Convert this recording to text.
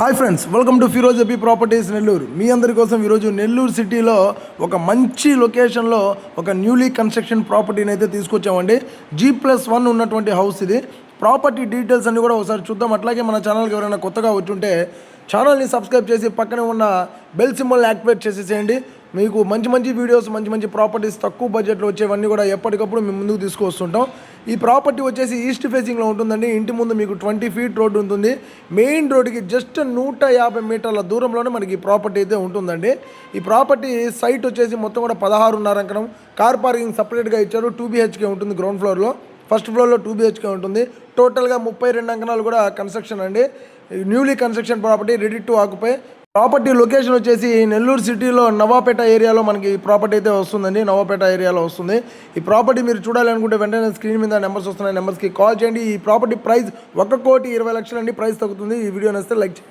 Hi friends welcome to Firoz AP properties Nellore. మీ అందరి కోసం ఈరోజు నెల్లూరు సిటీలో ఒక మంచి లొకేషన్లో ఒక న్యూలీ కన్స్ట్రక్షన్ ప్రాపర్టీని అయితే తీసుకొచ్చామండి. జీ ప్లస్ వన్ ఉన్నటువంటి హౌస్ ఇది. ప్రాపర్టీ డీటెయిల్స్ అన్ని కూడా ఒకసారి చూద్దాం. అట్లాగే మన ఛానల్కి ఎవరైనా కొత్తగా వచ్చుంటే ఛానల్ని సబ్స్క్రైబ్ చేసి పక్కనే ఉన్న బెల్ సింబల్ యాక్టివేట్ చేసేసేయండి. మీకు మంచి మంచి వీడియోస్ మంచి మంచి ప్రాపర్టీస్ తక్కువ బడ్జెట్లో వచ్చేవన్నీ కూడా ఎప్పటికప్పుడు మేము ముందుకు తీసుకొస్తుంటాం ఈ ప్రాపర్టీ వచ్చేసి ఈస్ట్ ఫేసింగ్లో ఉంటుందండి. ఇంటి ముందు మీకు ట్వంటీ ఫీట్ రోడ్డు ఉంటుంది. మెయిన్ రోడ్డుకి జస్ట్ నూట యాభై మీటర్ల దూరంలోనే మనకి ఈ ప్రాపర్టీ అయితే ఉంటుందండి. ఈ ప్రాపర్టీ సైట్ వచ్చేసి మొత్తం కూడా పదహారున్నర అంకణం. కార్ పార్కింగ్ సపరేట్గా ఇచ్చారు. టూ బీహెచ్కే ఉంటుంది గ్రౌండ్ ఫ్లోర్లో ఫస్ట్ ఫ్లోర్లో టూ బీహెచ్కే ఉంటుంది. టోటల్గా ముప్పై రెండు అంకణాలు కూడా కన్స్ట్రక్షన్ అండి. Newly construction property ready to occupy property location వచ్చేసి నెల్లూరు సిటీలో నవాపేట ఏరియాలో మనకి ఈ ప్రాపర్టీ అయితే వస్తుందండి. నవాపేట ఏరియాలో వస్తుంది. ఈ ప్రాపర్టీ మీరు చూడాలనుకుంటే వెంటనే స్క్రీన్ మీద నెంబర్స్ వస్తున్నాయి. నెంబర్స్కి కాల్ చేయండి. ఈ ప్రాపర్టీ ప్రైస్ ఒక కోటి ఇరవై లక్షలండి. ప్రైస్ తగ్గుతుంది. ఈ వీడియో నచ్చితే లైక్ చేయండి.